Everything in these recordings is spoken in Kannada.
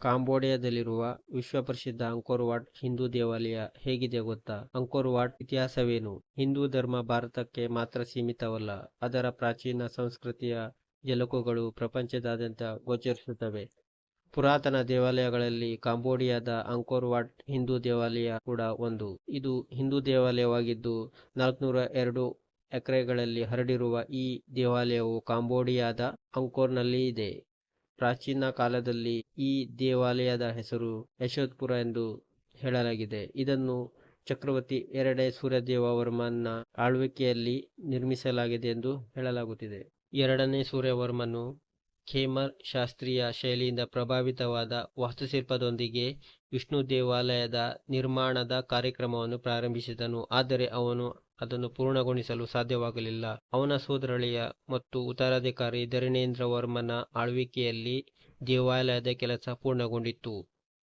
ಕಾಂಬೋಡಿಯಾದಲ್ಲಿರುವ ವಿಶ್ವಪ್ರಸಿದ್ಧ ಅಂಕೋರ್ ವಾಟ್ ಹಿಂದೂ ದೇವಾಲಯ ಹೇಗಿದೆ ಗೊತ್ತಾ? ಅಂಕೋರ್ ವಾಟ್ ಇತಿಹಾಸವೇನು? ಹಿಂದೂ ಧರ್ಮ ಭಾರತಕ್ಕೆ ಮಾತ್ರ ಸೀಮಿತವಲ್ಲ, ಅದರ ಪ್ರಾಚೀನ ಸಂಸ್ಕೃತಿಯ ಜಲಕುಗಳು ಪ್ರಪಂಚದಾದ್ಯಂತ ಗೋಚರಿಸುತ್ತವೆ. ಪುರಾತನ ದೇವಾಲಯಗಳಲ್ಲಿ ಕಾಂಬೋಡಿಯಾದ ಅಂಕೋರ್ ವಾಟ್ ಹಿಂದೂ ದೇವಾಲಯ ಕೂಡ ಒಂದು. ಇದು ಹಿಂದೂ ದೇವಾಲಯವಾಗಿದ್ದು, ನಾಲ್ಕುನೂರ ಎರಡು ಎಕರೆಗಳಲ್ಲಿ ಹರಡಿರುವ ಈ ದೇವಾಲಯವು ಕಾಂಬೋಡಿಯಾದ ಅಂಕೋರ್ನಲ್ಲಿ ಇದೆ. ಪ್ರಾಚೀನ ಕಾಲದಲ್ಲಿ ಈ ದೇವಾಲಯದ ಹೆಸರು ಯಶೋಧ್ಪುರ ಎಂದು ಹೇಳಲಾಗಿದೆ. ಇದನ್ನು ಚಕ್ರವರ್ತಿ ಎರಡೇ ಸೂರ್ಯದೇವ ವರ್ಮನ್ನ ಆಳ್ವಿಕೆಯಲ್ಲಿ ನಿರ್ಮಿಸಲಾಗಿದೆ ಎಂದು ಹೇಳಲಾಗುತ್ತಿದೆ. ಎರಡನೇ ಸೂರ್ಯವರ್ಮನು ಖೇಮರ್ ಶಾಸ್ತ್ರೀಯ ಶೈಲಿಯಿಂದ ಪ್ರಭಾವಿತವಾದ ವಾಸ್ತುಶಿಲ್ಪದೊಂದಿಗೆ ವಿಷ್ಣು ದೇವಾಲಯದ ನಿರ್ಮಾಣದ ಕಾರ್ಯಕ್ರಮವನ್ನು ಪ್ರಾರಂಭಿಸಿದನು, ಆದರೆ ಅವನು ಅದನ್ನು ಪೂರ್ಣಗೊಳಿಸಲು ಸಾಧ್ಯವಾಗಲಿಲ್ಲ. ಅವನ ಸೋದರಳಿಯ ಮತ್ತು ಉತ್ತರಾಧಿಕಾರಿ ಧರಣೇಂದ್ರ ವರ್ಮನ ಆಳ್ವಿಕೆಯಲ್ಲಿ ದೇವಾಲಯದ ಕೆಲಸ ಪೂರ್ಣಗೊಂಡಿತು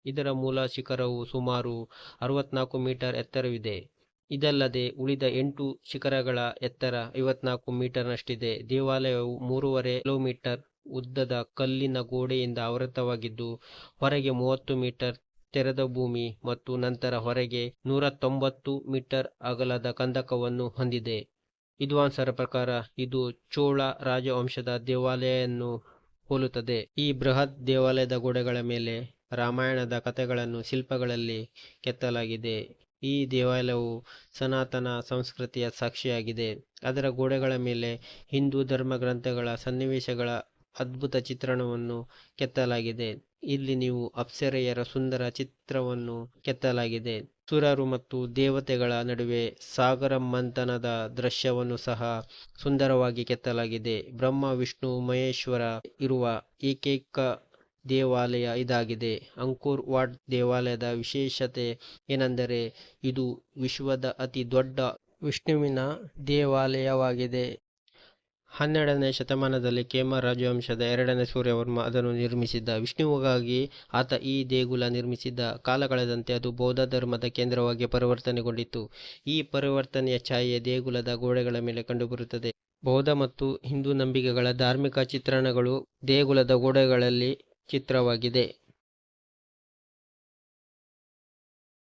ಇದರ ಮೂಲ ಶಿಖರವು ಸುಮಾರು ಅರವತ್ನಾಲ್ಕು ಮೀಟರ್ ಎತ್ತರವಿದೆ. ಇದಲ್ಲದೆ ಉಳಿದ ಎಂಟು ಶಿಖರಗಳ ಎತ್ತರ ಐವತ್ನಾಲ್ಕು ಮೀಟರ್ನಷ್ಟಿದೆ. ದೇವಾಲಯವು ಮೂರುವರೆ ಕಿಲೋಮೀಟರ್ ಉದ್ದದ ಕಲ್ಲಿನ ಗೋಡೆಯಿಂದ ಆವೃತವಾಗಿದ್ದು ಹೊರಗೆ ಮೂವತ್ತು ಮೀಟರ್ ತೆರೆದ ಭೂಮಿ ಮತ್ತು ನಂತರ ಹೊರಗೆ ನೂರ ತೊಂಬತ್ತು ಮೀಟರ್ ಅಗಲದ ಕಂದಕವನ್ನು ಹೊಂದಿದೆ. ವಿದ್ವಾಂಸರ ಪ್ರಕಾರ ಇದು ಚೋಳ ರಾಜವಂಶದ ದೇವಾಲಯವನ್ನು ಹೋಲುತ್ತದೆ. ಈ ಬೃಹತ್ ದೇವಾಲಯದ ಗೋಡೆಗಳ ಮೇಲೆ ರಾಮಾಯಣದ ಕಥೆಗಳನ್ನು ಶಿಲ್ಪಗಳಲ್ಲಿ ಕೆತ್ತಲಾಗಿದೆ. ಈ ದೇವಾಲಯವು ಸನಾತನ ಸಂಸ್ಕೃತಿಯ ಸಾಕ್ಷಿಯಾಗಿದೆ. ಅದರ ಗೋಡೆಗಳ ಮೇಲೆ ಹಿಂದೂ ಧರ್ಮ ಗ್ರಂಥಗಳ ಸನ್ನಿವೇಶಗಳ ಅದ್ಭುತ ಚಿತ್ರಣವನ್ನು ಕೆತ್ತಲಾಗಿದೆ. ಇಲ್ಲಿ ನೀವು ಅಪ್ಸರೆಯರ ಸುಂದರ ಚಿತ್ರವನ್ನು ಕೆತ್ತಲಾಗಿದೆ. ಸುರರು ಮತ್ತು ದೇವತೆಗಳ ನಡುವೆ ಸಾಗರ ಮಂಥನದ ದೃಶ್ಯವನ್ನು ಸಹ ಸುಂದರವಾಗಿ ಕೆತ್ತಲಾಗಿದೆ. ಬ್ರಹ್ಮ, ವಿಷ್ಣು, ಮಹೇಶ್ವರ ಇರುವ ಏಕೈಕ ದೇವಾಲಯ ಇದಾಗಿದೆ. ಅಂಕೋರ್ ವಾಟ್ ದೇವಾಲಯದ ವಿಶೇಷತೆ ಏನೆಂದರೆ ಇದು ವಿಶ್ವದ ಅತಿ ದೊಡ್ಡ ವಿಷ್ಣುವಿನ ದೇವಾಲಯವಾಗಿದೆ. ಹನ್ನೆರಡನೇ ಶತಮಾನದಲ್ಲಿ ಕೇಮ ರಾಜವಂಶದ ಎರಡನೇ ಸೂರ್ಯವರ್ಮ ಅದನ್ನು ನಿರ್ಮಿಸಿದ್ದ. ವಿಷ್ಣುವಿಗಾಗಿ ಆತ ಈ ದೇಗುಲ ನಿರ್ಮಿಸಿದ್ದ. ಕಾಲ ಕಳೆದಂತೆ ಅದು ಬೌದ್ಧ ಧರ್ಮದ ಕೇಂದ್ರವಾಗಿ ಪರಿವರ್ತನೆಗೊಂಡಿತು ಈ ಪರಿವರ್ತನೆಯ ಛಾಯೆ ದೇಗುಲದ ಗೋಡೆಗಳ ಮೇಲೆ ಕಂಡುಬರುತ್ತದೆ. ಬೌದ್ಧ ಮತ್ತು ಹಿಂದೂ ನಂಬಿಕೆಗಳ ಧಾರ್ಮಿಕ ಚಿತ್ರಣಗಳು ದೇಗುಲದ ಗೋಡೆಗಳಲ್ಲಿ ಚಿತ್ರವಾಗಿದೆ.